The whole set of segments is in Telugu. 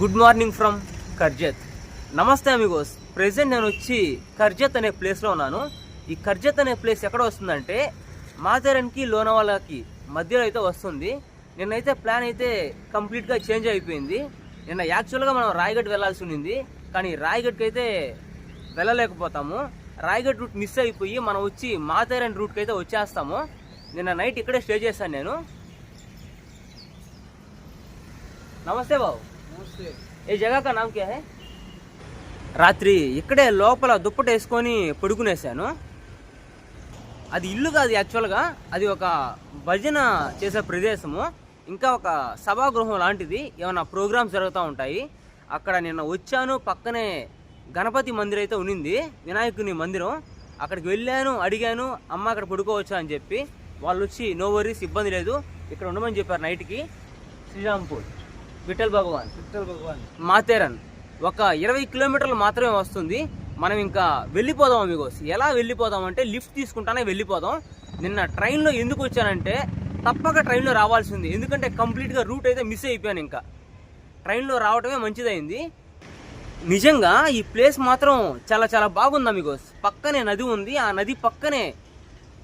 గుడ్ మార్నింగ్ ఫ్రమ్ కర్జత్ నమస్తే అమిగోస్ ప్రెసెంట్ నేను వచ్చి కర్జత్ అనే ప్లేస్లో ఉన్నాను. ఈ కర్జత్ అనే ప్లేస్ ఎక్కడ వస్తుందంటే మాథెరన్కి లోనవాలకి మధ్యలో అయితే వస్తుంది. నిన్నైతే ప్లాన్ అయితే కంప్లీట్గా చేంజ్ అయిపోయింది. నిన్న యాక్చువల్గా మనం రాయగఢ్ వెళ్ళాల్సి ఉండింది. కానీ రాయగఢ్కి అయితే వెళ్ళలేకపోతాము. రాయగఢ్ రూట్ మిస్ అయిపోయి మనం వచ్చి మాథెరన్ రూట్కి అయితే వచ్చేస్తాము. నిన్న నైట్ ఇక్కడే స్టే చేశాను నేను. నమస్తే బాబు. ఈ జగక నామ్ రాత్రి ఇక్కడే లోపల దుప్పట వేసుకొని పడుకునేసాను అది ఇల్లు కాదు యాక్చువల్గా. అది ఒక భజన చేసే ప్రదేశము. ఇంకా ఒక సభాగృహం లాంటిది. ఏమైనా ప్రోగ్రామ్స్ జరుగుతూ ఉంటాయి. అక్కడ నిన్న వచ్చాను. పక్కనే గణపతి మందిరం అయితే ఉనింది వినాయకుని మందిరం. అక్కడికి వెళ్ళాను అడిగాను అమ్మ అక్కడ పడుకోవచ్చా? అని చెప్పి. వాళ్ళు వచ్చి నో వరీస్ ఇబ్బంది లేదు. ఇక్కడ ఉండమని చెప్పారు నైట్కి. శ్రీరాంపూర్. విఠల్ భగవాన్. విఠల్ భగవాన్. మాథేరన్ ఒక ఇరవై కిలోమీటర్లు మాత్రమే వస్తుంది. మనం ఇంకా వెళ్ళిపోదాం అమిగోస్. ఎలా వెళ్ళిపోదాం అంటే లిఫ్ట్ తీసుకుంటానే వెళ్ళిపోదాం. నిన్న ట్రైన్లో ఎందుకు వచ్చానంటే తప్పక ట్రైన్లో రావాల్సింది. ఎందుకంటే కంప్లీట్గా రూట్ అయితే మిస్ అయిపోయాను ఇంకా. ట్రైన్లో రావడమే మంచిదైంది. నిజంగా ఈ ప్లేస్ మాత్రం చాలా చాలా బాగుంది అమిగోస్. పక్కనే నది ఉంది. ఆ నది పక్కనే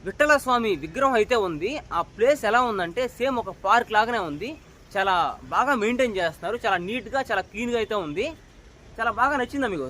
విఠల స్వామి విగ్రహం అయితే ఉంది. ఆ ప్లేస్ ఎలా ఉందంటే సేమ్ ఒక పార్క్ లాగానే ఉంది. చాలా బాగా మెయింటైన్ చేస్తున్నారు. చాలా నీట్గా చాలా క్లీన్గా అయితే ఉంది. చాలా బాగా నచ్చిందా మీకు?